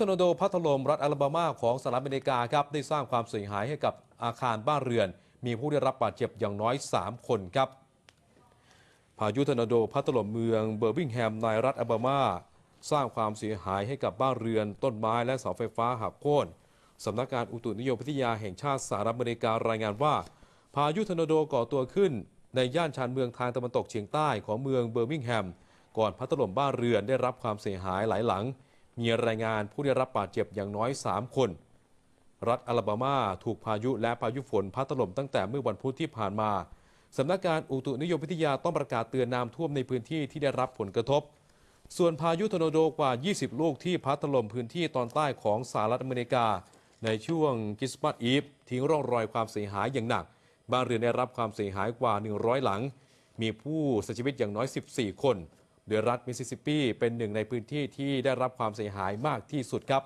ทอร์นาโดพัดถล่มรัฐอลาบามาของสหรัฐอเมริกาครับได้สร้างความเสียหายให้กับอาคารบ้านเรือน มีผู้ได้รับบาดเจ็บอย่างน้อย 3 คนครับ พายุทอร์นาโดพัดถล่มเมืองเบอร์บิงแฮมในรัฐอลาบามา สร้างความเสียหายให้กับบ้านเรือน ต้นไม้และเสาไฟฟ้าหักโค่นสำนักงานอุตุนิยมวิทยาแห่งชาติสหรัฐอเมริการายงานว่า พายุทอร์นาโดก่อตัวขึ้น ในย่านชานเมืองทางตะวันตกเฉียงใต้ของเมืองเบอร์มิงแฮมก่อนพัดถล่มบ้านเรือนได้รับความเสียหายหลายหลัง มีรายงานผู้ได้รับบาดเจ็บอย่างน้อย 3 คน รัฐอลาบามาถูกพายุและพายุฝนพัดถล่มตั้งแต่เมื่อวันพุธที่ผ่านมาสำนักงานอุตุนิยมวิทยาต้องประกาศเตือนน้ำท่วมในพื้นที่ที่ได้รับผลกระทบ ส่วนพายุทอร์นาโดกว่า 20 ลูกที่พัดถล่มพื้นที่ตอนใต้ของสหรัฐอเมริกา ในช่วงคริสต์มาสอีฟทิ้งร่องรอยความเสียหายอย่างหนัก บ้านเรือนได้รับความเสียหายกว่า 100 หลัง มีผู้เสียชีวิตอย่างน้อย 14 คน โดยรัฐมิสซิสซิปปีเป็นหนึ่งในพื้นที่ที่ได้รับความเสียหายมากที่สุดครับ